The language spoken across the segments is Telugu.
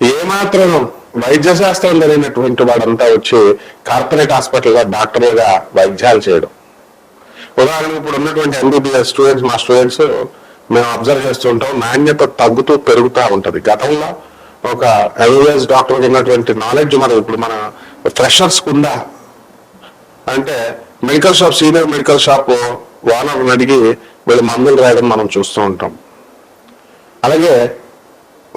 ఏమాత్రం వైద్య శాస్త్రం జరిగినటువంటి వాడంతా వచ్చి కార్పొరేట్ హాస్పిటల్లో డాక్టర్గా వైద్యాలు చేయడం. ఉదాహరణకు ఇప్పుడు ఉన్నటువంటి ఎంబీబీఎస్ స్టూడెంట్స్ మా స్టూడెంట్స్ మేము అబ్జర్వ్ చేస్తుంటాం నాణ్యత తగ్గుతూ పెరుగుతూ ఉంటుంది. గతంలో ఒక ఎంబీబీఎస్ డాక్టర్ ఉన్నటువంటి నాలెడ్జ్ మనం ఇప్పుడు మన ఫ్రెషర్స్ ఉందా అంటే medical shop senior medical shop owner అడిగి వీళ్ళు మందులు రాయడం మనం చూస్తూ ఉంటాం. అలాగే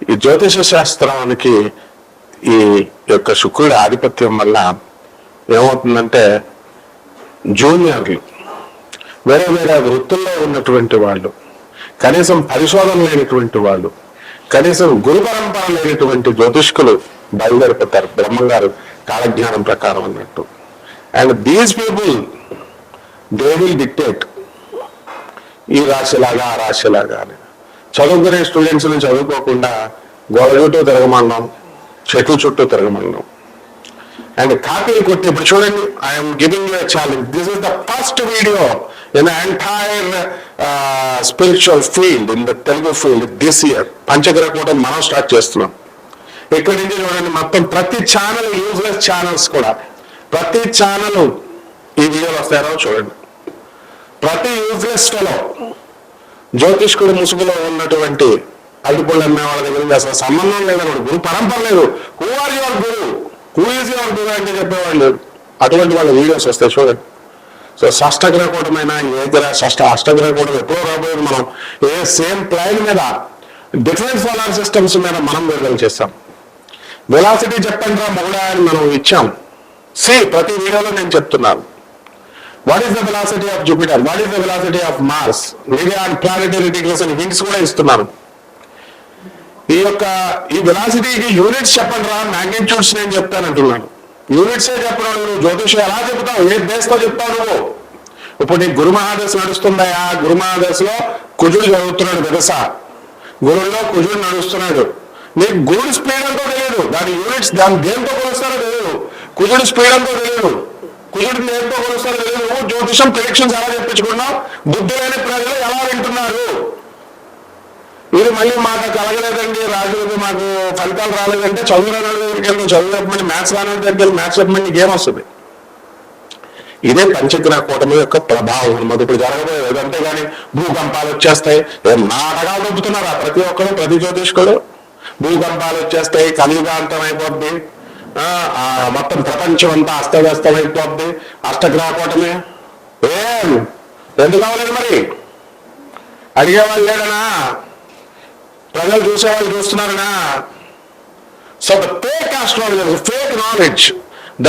ఈ జ్యోతిష శాస్త్రానికి ఈ యొక్క శుక్రుడి ఆధిపత్యం వల్ల ఏమవుతుందంటే జూనియర్లు వేరే వేరే వృత్తుల్లో ఉన్నటువంటి వాళ్ళు కనీసం పరిశోధన లేనటువంటి వాళ్ళు కనీసం గురు పరంపర లేనటువంటి జ్యోతిష్కులు బయలుదేరిపోతారు. బ్రహ్మగారు కాలజ్ఞానం ప్రకారం అన్నట్టు. And these people they will dictate ఈ రాశిలాగా ఆ రాశిలాగా అని. చదువుకునే స్టూడెంట్స్ని చదువుకోకుండా గోడ చుట్టూ తిరగమన్నాం చెట్ల చుట్టూ తిరగమన్నాం అండ్ కాపీలు కొట్టి ఇప్పుడు చూడండి I'm giving you challenge this is the first video in entire spiritual field in the Telugu field this year పంచగ్రహ కూడా మనం స్టార్ట్ చేస్తున్నాం. ఇక్కడి నుంచి చూడండి మొత్తం ప్రతి ఛానల్ యూజ్లెస్ ఛానల్స్ కూడా. ప్రతి ఛానల్ ఈ వీడియోలు వస్తారో చూడండి. ప్రతి యూజ్లెస్ ఫెలో జ్యోతిష్కుడు ముసుగులో ఉన్నటువంటి అల్లిపళ్ళు అమ్మే వాళ్ళ దగ్గర అసలు సంబంధం లేదన్నమాట గురు పరంపర లేదు. Who are your guru who is your guru అంటే చెప్పేవాళ్ళు. లేరు అటువంటి వాళ్ళ వీడియోస్ వస్తాయి చూడండి. సో షష్టగ్రహ కూటమైన షష్ట అష్టగ్రహ కూటమి ఎప్పుడో రాబోయేది మనం. ఏ సేమ్ ప్లాన్ మీద డిఫరెంట్ సోలార్ సిస్టమ్స్ మీద మనం విడుదల చేస్తాం. వెలాసిటీ చెప్పండి రా మొగడా అని మనం ఇచ్చాం. సి ప్రతి వీడియోలో నేను చెప్తున్నాను. What is the velocity of Jupiter what is the velocity of Mars media and planetary degrees hints కూడా ఇస్తున్నాను ఈ యొక్క ఈ వెలాసిటీకి యూనిట్స్ చెప్పండి రా మ్యాగ్నిట్యూడ్స్ నేను చెప్తానంటున్నాను యూనిట్సే చెప్పడం నువ్వు జ్యోతిషం ఎలా చెప్తావు ఏ బేస్తో చెప్తావు నువ్వు? ఇప్పుడు నీకు గురు మహాదశ నడుస్తుందయా? గురు మహాదశలో కుజుడు చదువుతున్నాడు వెదస గురువులో కుజుడు నడుస్తున్నాడు. నీకు గురుడు స్పీడ్ అంతా తెలియదు దాని యూనిట్స్ దాని దేంతో కొలుస్తారో తెలియదు కుజుడు స్పీడ్ అంతా తెలియదు కుజుడు దేంతో కొలుస్తారు లేదు జ్యోతిషం ప్రిడిక్షన్స్ ఎలా చెప్పించుకున్నాం బుద్ధి లేని ప్రజలు ఎలా వింటున్నారు? మీరు మళ్ళీ మాకు కలగలేదండి. రాజులకి మాకు ఫలితాలు రాలేదంటే చదువురాని దగ్గరికి వెళ్ళి చదువు చెప్పమని మ్యాథ్స్ రాని దగ్గరికి వెళ్ళి మ్యాథ్స్ చెప్పమని గేమ్ వస్తుంది? ఇదే పంచగ్రహ కూటమి యొక్క ప్రభావం. మాకు ఇప్పుడు జరగబోయేది కానీ భూకంపాలు వచ్చేస్తాయి. నాటకాలు దొబ్బుతున్నారా ప్రతి ఒక్కరు ప్రతి జ్యోతిష్కుడు భూకంపాలు వచ్చేస్తాయి కలియుగాంతం అయిపోద్ది. మొత్తం ప్రపంచం అంతా అస్తవ్యస్తమైపోద్ది. అయిపోద్ది ఏం? ఎందుకు కావాలండి మరి? అడిగేవాళ్ళు లేడనా ప్రజలు చూసేవాళ్ళు చూస్తున్నారనా? So the fake astrology fake knowledge the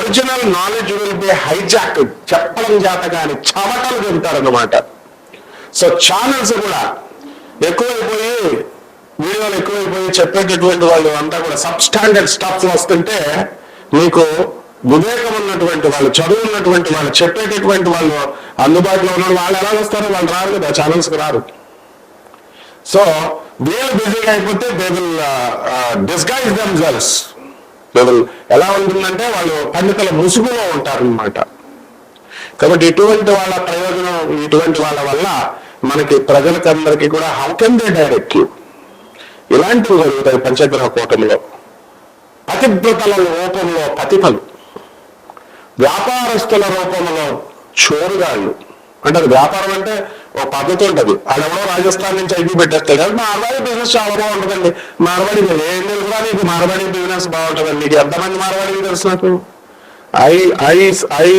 original knowledge will be hijack చెప్పడం జాతకాన్ని చమటలు చెబుతారన్నమాట సో ఛానల్స్ కూడా ఎక్కువైపోయి వీడియోలు ఎక్కువైపోయి చెప్పేటటువంటి వాళ్ళు అంతా కూడా సబ్ స్టాండర్డ్ స్టాఫ్ వస్తుంటే మీకు వివేకం ఉన్నటువంటి వాళ్ళు చదువు ఉన్నటువంటి వాళ్ళు చెప్పేటటువంటి వాళ్ళు అందుబాటులో ఉన్న వాళ్ళు ఎలా వస్తారో వాళ్ళు రారు కదా ఛానల్స్కి రారు. సో వీళ్ళు బిజీగా అయిపోతే they will disguise them girls they will ఎలా ఉంటుందంటే వాళ్ళు పండితుల ముసుగులో ఉంటారనమాట కాబట్టి ఇటువంటి వాళ్ళ ప్రయోజనం ఇటువంటి వాళ్ళ వల్ల మనకి ప్రజలకందరికీ కూడా హౌ కెన్ దే డైరెక్ట్ ఇలాంటివి జరుగుతాయి పంచగ్రహ కూటమిలో. పతివ్రతల రూపంలో పతిఫలు. వ్యాపారస్తుల రూపంలో చోరుగాళ్ళు. అంటే అది వ్యాపారం అంటే ఒక పద్ధతి ఉంటుంది. ఆడెవడో రాజస్థాన్ నుంచి ఐపీ పెట్టేస్తాడు. కానీ మార్వాడి బిజినెస్ చాలా బాగుంటుందండి మార్వాడి ఏం తెలుసురా నీకు? మార్వాడి బిజినెస్ బాగుంటుందండి. నీకు ఎంతమంది మార్వాడి తెలుసు నాకు? I I I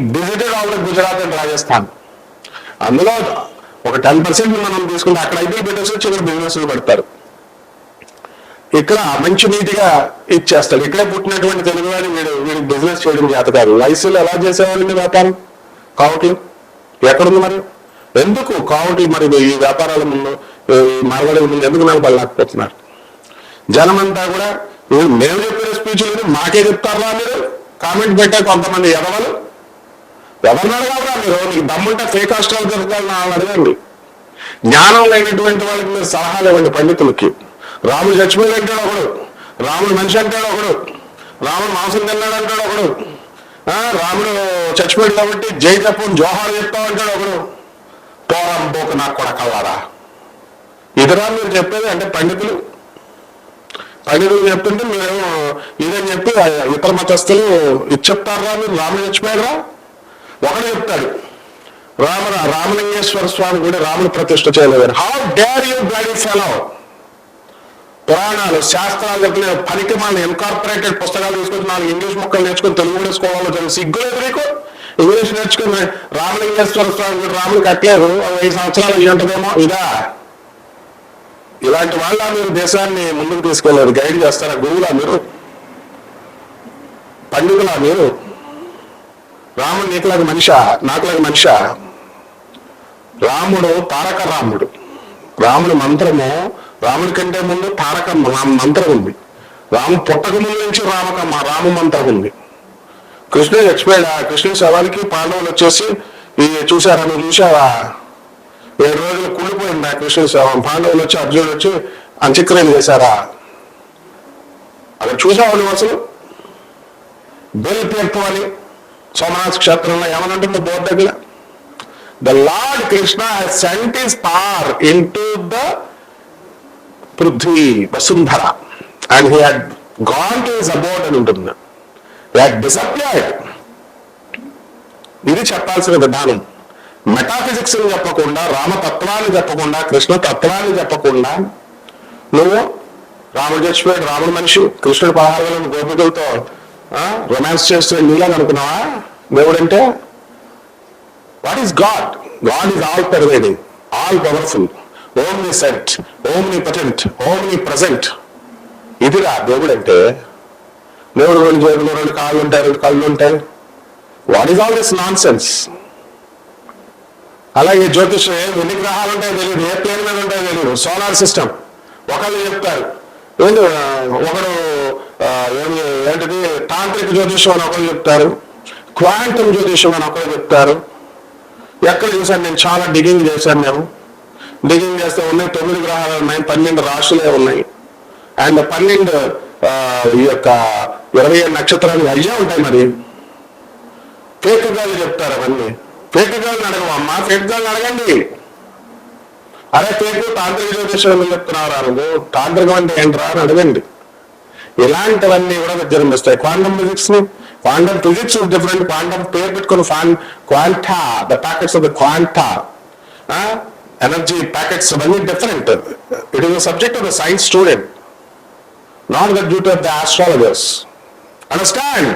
visited all Gujarat and Rajasthan. అందులో ఒక టెన్ పర్సెంట్ మనం తీసుకుంటే అక్కడ ఐపీ పెట్టేసి చిన్న బిజినెస్ పెడతారు. ఇక్కడ మంచి నీటిగా ఇచ్చేస్తాడు. ఇక్కడే పుట్టినటువంటి తెలుగు వాడిని వీడు వీడు బిజినెస్ చేయడం చేత కాదు వయసులో ఎలా చేసేవాళ్ళండి వ్యాపారం? కావట్లు ఎక్కడుంది మరి? ఎందుకు కావట్లు మరి? ఈ వ్యాపారాల ముందు ఈ ముందు ఎందుకు నిలబడలేకపోతున్నారు జనమంతా కూడా మేము చెప్పిన స్పీచ్లు మాకే చెప్తారా మీరు? కామెంట్ పెట్టే కొంతమంది ఎదవలు? ఎవరిని అడగాలరా మీరు? మీకు దమ్ముంటే ఫేక్ హాస్టల్ దొరకాలని అడగండి. జ్ఞానం లేనటువంటి వాళ్ళకి మీరు సలహాలు ఇవ్వండి పండితులకి. రాముడు చచ్చిపోయి అంటాడు ఒకడు. రాముడు మనిషి అంటాడు ఒకడు. రాముడు మాంసం తిన్నాడు అంటాడు ఒకడు. రాముడు చచ్చిపోయాడు కాబట్టి జై తప్పని జోహార్ చెప్తావు అంటాడు ఒకడు. పోరం నాకు కూడా కల్లారా ఇతరా మీరు చెప్పేది అంటే పండితులు. పండితులు చెప్తుంటే మేము ఇదని చెప్పి ఇతర మతస్థులు ఇది చెప్తారా మీరు రాముడు చచ్చిపోయారా ఒకడు చెప్తాడు. రామ రామలింగేశ్వర స్వామి కూడా రాముడు ప్రతిష్ట చేయలేదు how dare you bloody fellow పురాణాలు శాస్త్రాలు చెప్పిన పనికి మన ఇన్కార్పొరేటెడ్ పుస్తకాలు తీసుకొని నాలుగు ఇంగ్లీష్ మొక్కలు నేర్చుకుని తెలుగు నేర్చుకోవాలో నేర్చుకోవాలో సిగ్గు లేదు నీకు ఇంగ్లీష్ నేర్చుకుని రామలింగేశ్వర స్వామి కూడా రాముడు కట్టలేదు ఐదు సంవత్సరాలు ఉంటుందేమో? ఇదా? ఇలాంటి వాళ్ళ మీరు దేశాన్ని ముందుకు తీసుకెళ్ళారు. గైడ్ చేస్తారా గురువులా మీరు? పండుగలా మీరు? రాముడు నీకులాగా మనిషా? నాకులాగా మనిషా? రాముడు తారక రాముడు. రాముడు మంత్రము రాముడి కంటే ముందు తారక రామ మంత్రం ఉంది. రాము పుట్టక ముందు నుంచి రామక రామ మంత్రం ఉంది. కృష్ణుడు ఎక్స్ప్లెయిన్ ఆ కృష్ణుడి శవానికి పాండవులు వచ్చేసి ఈ చూసారా నువ్వు చూసావా ఏడు రోజులు కుళ్ళిపోయింది ఆ కృష్ణుడి శవం. పాండవులు వచ్చి అర్జునుడు వచ్చి అంత్యక్రియలు చేశారా? అక్కడ చూసావా నువ్వు అసలు? బెల్ తీర్థం అని సోమనాథ్ క్షేత్రంలో ఏమనంటుంది బోర్డు దగ్గర? The lord Krishna sent is power into the Prithvi Vasundhara. And he had gone to his about అని ఉంటుంది. డిసప్పియర్డ్ ఇది చెప్పాల్సిన విధానం. మెటాఫిజిక్స్ చెప్పకుండా రామతత్వాన్ని చెప్పకుండా కృష్ణ తత్వాన్ని చెప్పకుండా నువ్వు రాముడు చచ్చిపోయాడు రాముడు మనిషి కృష్ణుడు పదహారు వేల గోపికలతో రొమాన్స్ చేస్తున్న నీలాగా అనుకున్నావా? దేవుడంటే what is God God is all pervading all powerful omniscient omnipotent omnipresent ఇదిరా దేవుడు అంటే దేవుడు రెండు చేతులు రెండు కాళ్ళు ఉంటాయి రెండు కళ్ళు ఉంటాయి. What is all this nonsense అలాగే జ్యోతిషం ఎన్ని గ్రహాలు ఉంటాయో తెలియదు ఏ ప్లేన్ మీద ఉంటాయో తెలియదు సోలార్ సిస్టమ్. ఒకళ్ళు చెప్తారు. ఏంటి ఒకడు ఆ, ఏంటిది? తాంత్రిక జ్యోతిషం అని ఒకరు చెప్తారు. క్వాంటమ్ జ్యోతిషం అని ఒకరు చెప్తారు. ఎక్కడ చూసాను నేను? చాలా డిగింగ్ చేశాను నేను. డిజైన్ చేస్తే ఉన్నాయి తొమ్మిది గ్రహాలు ఉన్నాయి పన్నెండు రాశులే ఉన్నాయి. అండ్ పన్నెండు ఈ యొక్క ఇరవై ఏడు నక్షత్రాలు అయ్యే ఉంటాయి మరి. ఫేక్ చెప్తారు అవన్నీ. ఫేక్ అడగవమ్మా అడగవు అడగండి. అరే పేకు తాంత్రిక జ్యోతిషం చెప్తున్నారు నువ్వు? తాంత్రికం అంటే ఏంట్రా అని అడగండి. ఇలాంటివన్నీ కూడా జన్మిస్తాయి క్వాంటమ్ ఫిజిక్స్ని క్వాంటమ్ ఫిజిక్స్ డిఫరెంట్ క్వాంటమ్ పేరు పెట్టుకుని fan quanta the packets of the quanta. Energy packets అవన్నీ different it is subject of the science student not the duty of the astrologers understand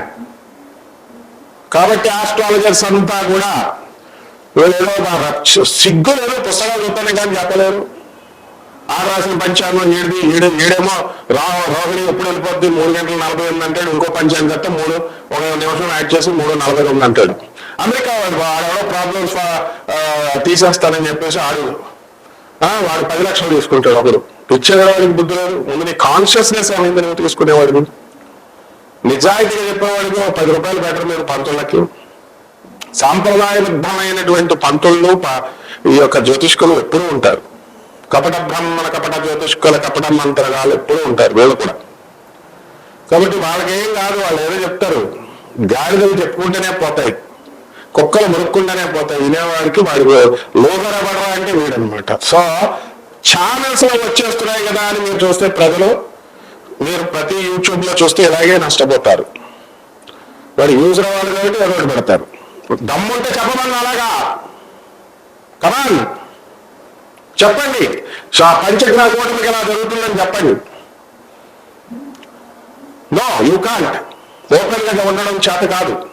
కాబట్టి ఆస్ట్రాలజర్స్ అంతా కూడా వీళ్ళేదో రక్ష- సిగ్గు లేదో పుస్తకాలు చూస్తానే కానీ చెప్పలేరు. ఆ రాసిన పంచాంగం ఏడు ఏడు ఏడేమో రా రోహిణి ఎప్పుడు వెళ్ళిపోద్ది? మూడు గంటల నలభై ఎనిమిది అంటాడు ఇంకో పంచాంగం చెప్తే మూడు ఒక నిమిషం యాడ్ చేసి మూడు నలభై తొమ్మిది అంటాడు. అమెరికా వాడు ప్రాబ్లమ్స్ తీసేస్తానని చెప్పేసి ఆడు. వాడు పది లక్షలు తీసుకుంటాడు ఒకడు ఇచ్చేవాడు వాడికి బుద్ధి లేదు. ముందు నీ కాన్షియస్నెస్ అనేది నువ్వు తీసుకునేవాడికి నిజాయితీగా చెప్పేవాడికి పది రూపాయలు బెటర్ మీరు పంతులకి సాంప్రదాయబద్ధమైనటువంటి పంతుళ్ళు ఈ యొక్క జ్యోతిష్కులు ఎప్పుడూ ఉంటారు. కపట బ్రహ్మణ కపట జ్యోతిష్కుల కపట మంత్రగాలు ఎప్పుడూ ఉంటారు వీళ్ళు కూడా. కాబట్టి వాళ్ళకేం కాదు వాళ్ళు ఏదో చెప్తారు. గాడిదలు చెప్పుకుంటూనే పోతాయి. కుక్కలు మురుక్కుంటూనే పోతాయి. వినేవాడికి వాడు లోగరబడరా అంటే వీడనమాట సో ఛానల్స్లో వచ్చేస్తున్నాయి కదా అని మీరు చూస్తే ప్రజలు మీరు ప్రతి యూట్యూబ్లో చూస్తే ఇలాగే నష్టపోతారు. వాడు యూజ్ రావాలి కాబట్టి ఎగబడి పెడతారు. దమ్ముంటే చెప్పమని అలాగా? కమాన్ చెప్పండి. సో ఆ పంచగ్రహ కూటమికి ఎలా జరుగుతుందని చెప్పండి. నో యూ కాంట్ ఓపెన్గా ఉండడం చేత కాదు.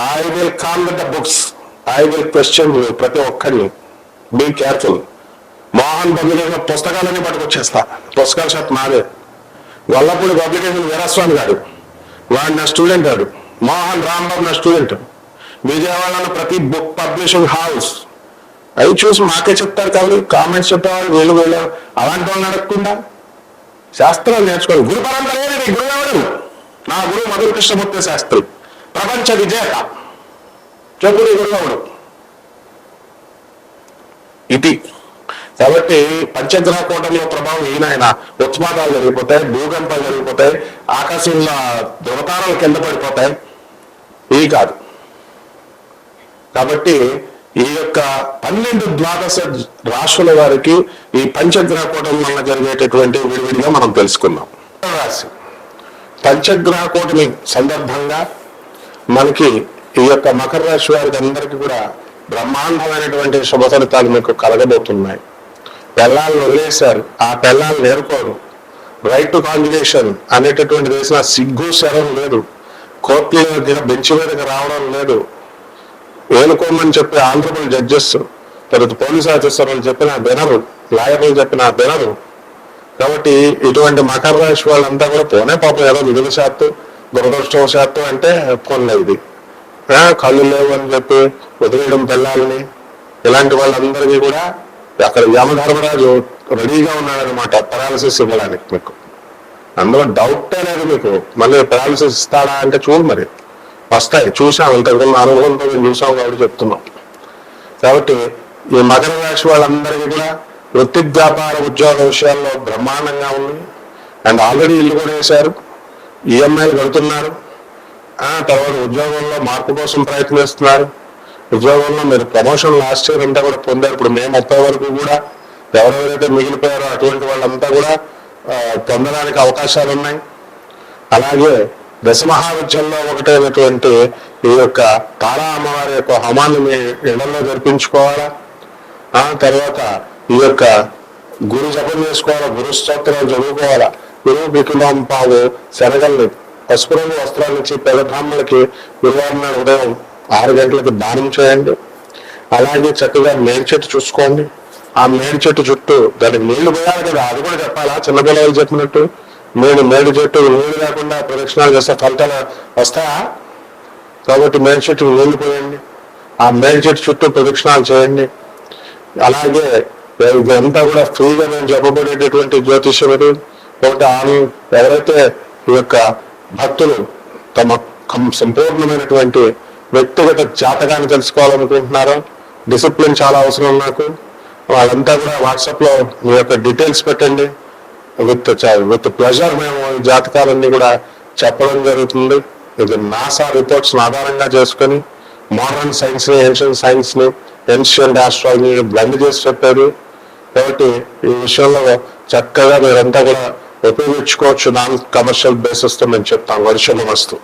I will come with the books I will question you ప్రతి ఒక్కరిని. బీ కేర్ఫుల్ మోహన్ పబ్లికేషన్ పుస్తకాలన్నీ పట్టుకొచ్చేస్తా. పుస్తకాల షాప్ మాదే గొల్లపూడి పబ్లికేషన్ వీరస్వామి గారు. వాడు నా స్టూడెంట్ వాడు. మోహన్ రాంబాబు నా స్టూడెంట్. విజయవాడలో ప్రతి బుక్ పబ్లిషింగ్ హౌస్. అవి చూసి మాకే చెప్తారు కాబట్టి కామెంట్స్ చెప్పేవాళ్ళు వీళ్ళు వీళ్ళు. అలాంటి వాళ్ళు నడకుండా శాస్త్రాలు నేర్చుకోవాలి. గురు పరంపర ఏది గురువు ఎవరు? నా గురువు మధుర కృష్ణమూర్తి శాస్త్రి. ప్రపంచ విజేత. చెప్పు నీ ఇది. కాబట్టి పంచగ్రహ కూటమిలో ప్రభావం ఈయన ఉత్పాదాలు జరిగిపోతాయి భూకంపాలు జరిగిపోతాయి ఆకాశంలో దురతారాలు కింద పడిపోతాయి. ఇవి కాదు. కాబట్టి ఈ యొక్క పన్నెండు ద్వాదశ రాశుల వారికి ఈ పంచగ్రహ కూటమి వల్ల జరిగేటటువంటి విడివిడిగా మనం తెలుసుకుందాం. రాశి పంచగ్రహ కూటమి సందర్భంగా మనకి ఈ యొక్క మకర రాశి వారికి అందరికీ కూడా బ్రహ్మాండమైనటువంటి శుభ ఫలితాలు మీకు కలగబోతున్నాయి. పెళ్ళాలను వదిలేశారు. ఆ పెళ్ళాలను నేర్కోరు రైట్ టు కాంజుగేషన్ అనేటటువంటి వేసిన సిగ్గు శరం లేదు. కోర్టులో దగ్గర బెంచ్ మీదకి రావడం లేదు. వేలుకోమని చెప్పి ఆంధ్రప్రదేశ్ జడ్జెస్ తర్వాత పోలీస్ ఆఫీసర్లు చెప్పిన బెనరు లాయర్లు చెప్పిన బెనరు కాబట్టి ఇటువంటి మకర రాశి వాళ్ళంతా కూడా పోనే పాపం ఏదో విధుల శాతం దురదృష్టవశాత్తం అంటే కొన్నది. ఇది కళ్ళు లేవు అని చెప్పి వదిలేయడం పిల్లల్ని ఇలాంటి వాళ్ళందరికీ కూడా అక్కడ యమధర్మరాజు రెడీగా ఉన్నాడనమాట పెరాలసిస్ ఇవ్వడానికి మీకు. అందులో డౌట్ అనేది మీకు. మళ్ళీ పెరాలసిస్ ఇస్తాడా అంటే చూడు మరి. వస్తాయి చూసాం ఇంతకుముందు అనుభవంతో మేము చూసాం కాబట్టి చెప్తున్నాం. కాబట్టి ఈ మకర రాశి వాళ్ళందరికీ కూడా వృత్తి వ్యాపార ఉద్యోగ విషయాల్లో బ్రహ్మాండంగా ఉంది. అండ్ ఆల్రెడీ ఇల్లు కూడా వేశారు. ఈఎంఐలు కడుతున్నారు తర్వాత ఉద్యోగంలో మార్పు కోసం ప్రయత్నిస్తున్నారు ఉద్యోగంలో మీరు ప్రమోషన్ లాస్ట్ ఇయర్ అంతా కూడా పొందారు. ఇప్పుడు మే ముప్పై వరకు కూడా ఎవరెవరైతే మిగిలిపోయారో అటువంటి వాళ్ళంతా కూడా పొందడానికి అవకాశాలు ఉన్నాయి. అలాగే దశమహావిద్యంలో ఒకటైనటువంటి ఈ యొక్క తారా అమ్మవారి యొక్క హోమాన్ని మీ ఇళ్ళలో జరిపించుకోవాలా? ఆ తర్వాత ఈ యొక్క గురు జపం చేసుకోవాలా? గురు స్తోత్రాలు చదువుకోవాలా? గురువు బికులం పావు శనగల్ని పసుపు రంగు వస్త్రాలు ఇచ్చి పేద బ్రాహ్మణులకి గురువారం నాడు ఉదయం ఆరు గంటలకు దానం చేయండి. అలాగే చక్కగా మేడి చెట్టు చూసుకోండి. ఆ మేడి చెట్టు చుట్టూ దానికి నీళ్ళు పోయాలి కదా అది కూడా చెప్పాలా? చిన్నపిల్లలు చెప్పినట్టు నేను మేడి చెట్టు నీళ్ళు లేకుండా ప్రదక్షిణాలు చేస్తే ఫలితాలు వస్తాయా? కాబట్టి మేడి చెట్టు నీళ్ళు పోయండి. ఆ మేడి చెట్టు చుట్టూ ప్రదక్షిణాలు చేయండి. అలాగే ఇదంతా కూడా ఫ్రీగా మేము చెప్పబడేటటువంటి జ్యోతిష్యం ఇది కాబట్టి ఆమె ఎవరైతే ఈ యొక్క భక్తులు తమ కం- సంపూర్ణమైనటువంటి వ్యక్తిగత జాతకాన్ని తెలుసుకోవాలనుకుంటున్నారో డిసిప్లిన్ చాలా అవసరం నాకు. వాళ్ళంతా కూడా వాట్సాప్లో మీ యొక్క డీటెయిల్స్ పెట్టండి. విత్ విత్ ప్లెజర్ మేము జాతకాలన్నీ కూడా చెప్పడం జరుగుతుంది. ఇది నాసా రిపోర్ట్స్ ఆధారంగా చేసుకొని మోడర్న్ సైన్స్ని ఏన్షియన్ సైన్స్ని ఏన్షియన్ ఆస్ట్రాలజీ బ్లెండ్ చేసి చెప్పారు. కాబట్టి ఈ విషయంలో చక్కగా మీరంతా కూడా ఉపయోగించుకోవచ్చు. నాన్ కమర్షియల్ బేసిస్తో మేము చెప్తాం. వర్షం వస్తూ.